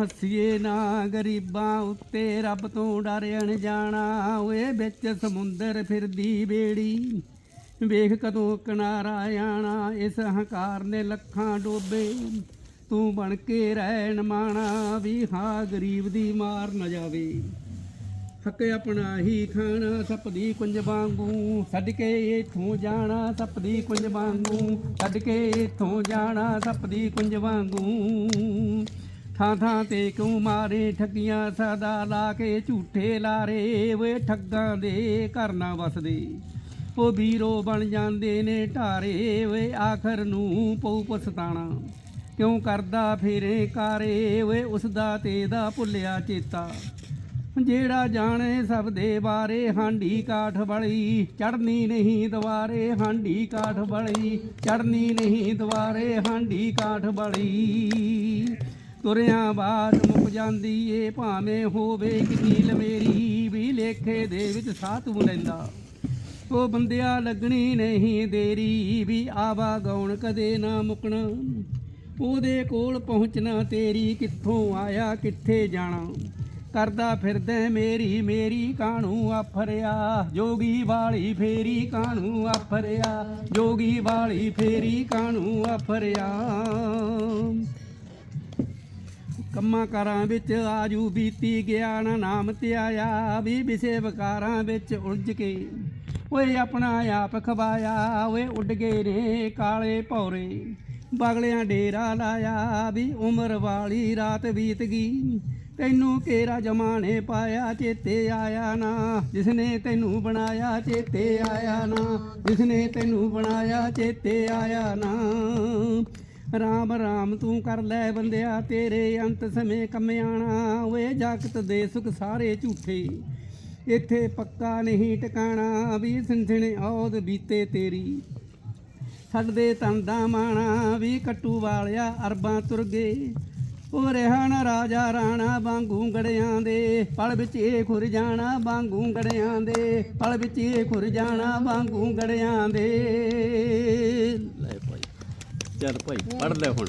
ਹੱਸੀਏ ਨਾ ਗਰੀਬਾਂ ਉੱਤੇ ਰੱਬ ਤੋਂ ਡਰ ਅਣਜਾਣਾ ਓਏ ਵਿੱਚ ਸਮੁੰਦਰ ਫਿਰਦੀ ਬੇੜੀ, ਵੇਖ ਕਦੋਂ ਕਿਨਾਰਾ ਆਣਾ। ਇਸ ਹੰਕਾਰ ਨੇ ਲੱਖਾਂ ਡੋਬੇ, ਤੂੰ ਬਣ ਕੇ ਰਹਿਣ ਮਾਣਾ। ਵੀ ਹਾਂ, ਗਰੀਬ ਦੀ ਮਾਰ ਨਾ ਜਾਵੇ। ਹੱਕ ਆਪਣਾ ਹੀ ਖਾਣਾ ਸੱਪ ਦੀ ਕੁੰਜ ਵਾਂਗੂ। ਛੱਡ ਕੇ ਇਥੋਂ ਜਾਣਾ ਸੱਪ ਦੀ ਕੁੰਜ ਵਾਂਗੂ। ਛੱਡ ਕੇ ਇਥੋਂ ਜਾਣਾ ਸੱਪ ਦੀ ਕੁੰਜ ਵਾਂਗੂ। ਥਾਂ ਥਾਂ ਤੇ ਕਿਉਂ ਮਾਰੇ? ਠੱਗੀਆਂ ਸਦਾ ਲਾ ਕੇ ਝੂਠੇ ਲਾਰੇ ਵੇ ਠੱਗਾਂ ਦੇ ਘਰ ਨਾ ਵਸਦੇ। ਉਹ ਵੀਰੋ ਬਣ ਜਾਂਦੇ ਨੇ ਢਾਰੇ ਵੇ ਆਖਰ ਨੂੰ ਪਉ ਪਛਤਾਣਾ। ਕਿਉਂ ਕਰਦਾ ਫੇਰੇ ਕਾਰੇ ਵੇ ਉਸ ਦਾ ਤੇ ਦਾ ਭੁੱਲਿਆ ਚੇਤਾ। ਜਿਹੜਾ ਜਾਣੇ ਸਭ ਦੇ ਬਾਰੇ ਹਾਂਡੀ ਕਾਠ ਬਲੀ ਚੜਨੀ ਨਹੀਂ ਦਵਾਰੇ ਹਾਂਡੀ ਕਾਠ ਬਲੀ ਚੜਨੀ ਨਹੀਂ ਦਵਾਰੇ ਹਾਂਡੀ ਕਾਠ ਬਲੀ ਤੁਰਿਆਂ ਬਾਤ ਮੁੱਕ ਜਾਂਦੀ ਏ, ਭਾਵੇਂ ਹੋਵੇ ਕਿੰਨੀ ਮੇਰੀ ਵੀ ਲੇਖੇ ਦੇ ਵਿੱਚ ਸਾਹ ਲੈਂਦਾ। ਉਹ ਬੰਦਿਆ ਲੱਗਣੀ ਨਹੀਂ ਦੇਰੀ ਵੀ ਆਵਾ ਗਾਉਣ ਕਦੇ ਨਾ ਮੁਕਣਾ। ਉਹਦੇ ਕੋਲ ਪਹੁੰਚਣਾ ਤੇਰੀ ਕਿੱਥੋਂ ਆਇਆ, ਕਿੱਥੇ ਜਾਣਾ। ਕਰਦਾ ਫਿਰਦਾ ਮੇਰੀ ਮੇਰੀ ਕਾਣੂ ਆਫਰਿਆ, ਜੋਗੀ ਵਾਲੀ ਫੇਰੀ ਕਾਣੂ ਆਫਰਿਆ, ਜੋਗੀ ਵਾਲੀ ਫੇਰੀ ਕਾਣੂ ਆਫਰਿਆ। ਕੰਮਾਂ ਕਾਰਾਂ ਵਿੱਚ ਆਜੂ ਬੀਤੀ ਗਿਆ, ਨਾ ਨਾਮ ਤੇ ਵੀ ਵਿਸੇ ਵਿਕਾਰਾਂ ਵਿੱਚ ਉਲਝ ਕੇ। ਓਏ ਆਪਣਾ ਆਪ ਖਵਾਇਆ, ਓਏ ਉੱਡ ਗਏ ਨੇ ਕਾਲੇ ਭੌਰੇ। ਬਗਲਿਆਂ ਡੇਰਾ ਲਾਇਆ, ਵੀ ਉਮਰ ਵਾਲੀ ਰਾਤ ਬੀਤ ਗਈ। ਤੈਨੂੰ ਕਿਹੜਾ ਜਮਾਨੇ ਪਾਇਆ, ਚੇਤੇ ਆਇਆ ਨਾ। ਜਿਸਨੇ ਤੈਨੂੰ ਬਣਾਇਆ, ਚੇਤੇ ਆਇਆ ਨਾ। ਜਿਸਨੇ ਤੈਨੂੰ ਬਣਾਇਆ, ਚੇਤੇ ਆਇਆ ਨਾ। ਰਾਮ ਰਾਮ ਤੂੰ ਕਰ ਲੈ ਬੰਦਿਆ, ਤੇਰੇ ਅੰਤ ਸਮੇਂ ਕਮਿਆਣਾ ਓਏ ਜਗਤ ਦੇ ਸੁਖ ਸਾਰੇ ਝੂਠੇ, ਇੱਥੇ ਪੱਕਾ ਨਹੀਂ ਟਿਕਾਣਾ। ਵੀ ਸਿੰਸਣੇ ਔਦ ਬੀਤੇ ਤੇਰੀ ਛੱਡਦੇ ਤਨ ਦਾ ਮਾਣਾ। ਵੀ ਕੱਟੂ ਵਾਲਿਆ ਅਰਬਾਂ ਤੁਰ ਗਏ ਉਹ ਰਹਿਣ ਰਾਜਾ ਰਾਣਾ ਵਾਂਗੂ ਗੜਿਆਂ ਦੇ। ਪਲ ਵਿੱਚ ਇਹ ਖੁਰ ਜਾਣਾ ਵਾਂਗੂ ਗੜਿਆਂ ਦੇ। ਪਲ ਵਿੱਚ ਇਹ ਖੁਰ ਜਾਣਾ ਵਾਂਗੂ ਗੜਿਆਂ ਦੇ। ਲੈ ਭਾਈ ਚੱਲ ਭਾਈ ਪੜ ਲੈ ਹੁਣ